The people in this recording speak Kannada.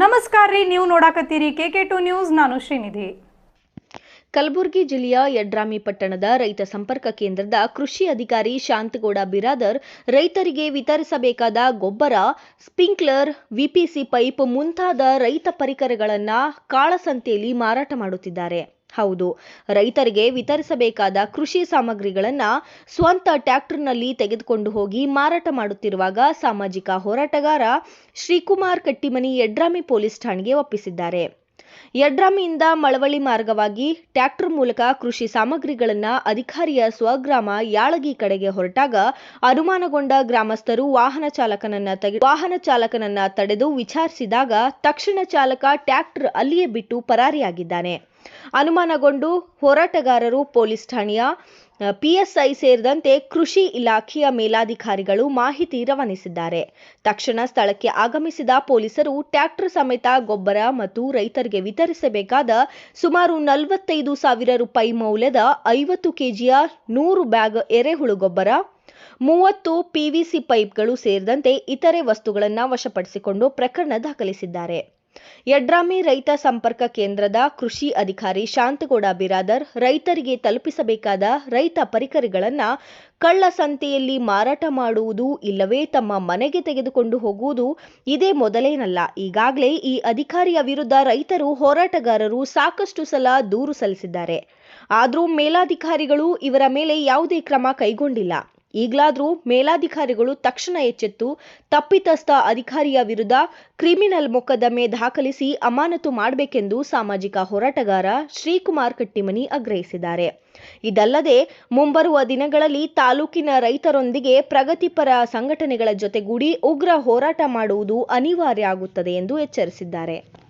ನಮಸ್ಕಾರ ರೀ, ನೀವು ನೋಡಾಕತ್ತೀರಿ ಕೆ ಕೆ ಟು ನ್ಯೂಸ್, ನಾನು ಶ್ರೀನಿಧಿ. ಕಲಬುರಗಿ ಜಿಲ್ಲೆಯ ಯಡ್ರಾಮಿ ಪಟ್ಟಣದ ರೈತ ಸಂಪರ್ಕ ಕೇಂದ್ರದ ಕೃಷಿ ಅಧಿಕಾರಿ ಶಾಂತಗೌಡ ಬಿರಾದರ್ ರೈತರಿಗೆ ವಿತರಿಸಬೇಕಾದ ಗೊಬ್ಬರ, ಸ್ಪಿಂಕ್ಲರ್, ವಿಪಿಸಿ ಪೈಪ್ ಮುಂತಾದ ರೈತ ಪರಿಕರಗಳನ್ನು ಕಾಳಸಂತೆಯಲ್ಲಿ ಮಾರಾಟ ಮಾಡುತ್ತಿದ್ದಾರೆ. ಹೌದು. ರೈತರಿಗೆ ವಿತರಿಸಬೇಕಾದ ಕೃಷಿ ಸಾಮಗ್ರಿಗಳನ್ನು ಸ್ವಂತ ಟ್ರ್ಯಾಕ್ಟರ್ನಲ್ಲಿ ತೆಗೆದುಕೊಂಡು ಹೋಗಿ ಮಾರಾಟ ಮಾಡುತ್ತಿರುವಾಗ ಸಾಮಾಜಿಕ ಹೋರಾಟಗಾರ ಶ್ರೀಕುಮಾರ್ ಕಟ್ಟಿಮನಿ ಯಡ್ರಾಮಿ ಪೊಲೀಸ್ ಠಾಣೆಗೆ ಒಪ್ಪಿಸಿದ್ದಾರೆ. ಯಡ್ರಾಮಿಯಿಂದ ಮಳವಳ್ಳಿ ಮಾರ್ಗವಾಗಿ ಟ್ರ್ಯಾಕ್ಟರ್ ಮೂಲಕ ಕೃಷಿ ಸಾಮಗ್ರಿಗಳನ್ನು ಅಧಿಕಾರಿಯ ಸ್ವಗ್ರಾಮ ಯಾಳಗಿ ಕಡೆಗೆ ಹೊರಟಾಗ ಅನುಮಾನಗೊಂಡ ಗ್ರಾಮಸ್ಥರು ವಾಹನ ಚಾಲಕನನ್ನ ವಾಹನ ಚಾಲಕನನ್ನ ತಡೆದು ವಿಚಾರಿಸಿದಾಗ ತಕ್ಷಣ ಚಾಲಕ ಟ್ರ್ಯಾಕ್ಟರ್ ಅಲ್ಲಿಯೇ ಬಿಟ್ಟು ಪರಾರಿಯಾಗಿದ್ದಾನೆ. ಅನುಮಾನಗೊಂಡು ಹೋರಾಟಗಾರರು ಪೊಲೀಸ್ ಠಾಣೆಯ ಪಿಎಸ್ಐ ಸೇರಿದಂತೆ ಕೃಷಿ ಇಲಾಖೆಯ ಮೇಲಾಧಿಕಾರಿಗಳು ಮಾಹಿತಿ ರವಾನಿಸಿದ್ದಾರೆ. ತಕ್ಷಣ ಸ್ಥಳಕ್ಕೆ ಆಗಮಿಸಿದ ಪೊಲೀಸರು ಟ್ರ್ಯಾಕ್ಟರ್ ಸಮೇತ ಗೊಬ್ಬರ ಮತ್ತು ರೈತರಿಗೆ ವಿತರಿಸಬೇಕಾದ ಸುಮಾರು ನಲವತ್ತೈದು ಸಾವಿರ ರೂಪಾಯಿ ಮೌಲ್ಯದ ಐವತ್ತು ಕೆಜಿಯ ನೂರು ಬ್ಯಾಗ್ ಎರೆಹುಳು ಗೊಬ್ಬರ, ಮೂವತ್ತು ಪಿವಿಸಿ ಪೈಪ್ಗಳು ಸೇರಿದಂತೆ ಇತರೆ ವಸ್ತುಗಳನ್ನು ವಶಪಡಿಸಿಕೊಂಡು ಪ್ರಕರಣ ದಾಖಲಿಸಿದ್ದಾರೆ. ಯಡ್ರಾಮಿ ರೈತ ಸಂಪರ್ಕ ಕೇಂದ್ರದ ಕೃಷಿ ಅಧಿಕಾರಿ ಶಾಂತಗೌಡ ಬಿರಾದರ್ ರೈತರಿಗೆ ತಲುಪಿಸಬೇಕಾದ ರೈತ ಪರಿಕರಗಳನ್ನು ಕಳ್ಳ ಸಂತೆಯಲ್ಲಿ ಮಾರಾಟ ಮಾಡುವುದು ಇಲ್ಲವೇ ತಮ್ಮ ಮನೆಗೆ ತೆಗೆದುಕೊಂಡು ಹೋಗುವುದು ಇದೇ ಮೊದಲೇನಲ್ಲ. ಈಗಾಗಲೇ ಈ ಅಧಿಕಾರಿಯ ವಿರುದ್ಧ ರೈತರು ಹೋರಾಟಗಾರರು ಸಾಕಷ್ಟು ಸಲ ದೂರು ಸಲ್ಲಿಸಿದ್ದಾರೆ. ಆದರೂ ಮೇಲಾಧಿಕಾರಿಗಳು ಇವರ ಮೇಲೆ ಯಾವುದೇ ಕ್ರಮ ಕೈಗೊಂಡಿಲ್ಲ. ಈಗಲಾದರೂ ಮೇಲಾಧಿಕಾರಿಗಳು ತಕ್ಷಣ ಎಚ್ಚೆತ್ತು, ತಪ್ಪಿತಸ್ಥ ಅಧಿಕಾರಿಯ ವಿರುದ್ಧ ಕ್ರಿಮಿನಲ್ ಮೊಕದ್ದಮೆ ದಾಖಲಿಸಿ ಅಮಾನತು ಮಾಡಬೇಕೆಂದು ಸಾಮಾಜಿಕ ಹೋರಾಟಗಾರ ಶ್ರೀಕುಮಾರ್ ಕಟ್ಟಿಮನಿ ಆಗ್ರಹಿಸಿದ್ದಾರೆ. ಇದಲ್ಲದೆ, ಮುಂಬರುವ ದಿನಗಳಲ್ಲಿ ತಾಲೂಕಿನ ರೈತರೊಂದಿಗೆ ಪ್ರಗತಿಪರ ಸಂಘಟನೆಗಳ ಜೊತೆಗೂಡಿ ಉಗ್ರ ಹೋರಾಟ ಮಾಡುವುದು ಅನಿವಾರ್ಯ ಆಗುತ್ತದೆ ಎಂದು ಎಚ್ಚರಿಸಿದ್ದಾರೆ.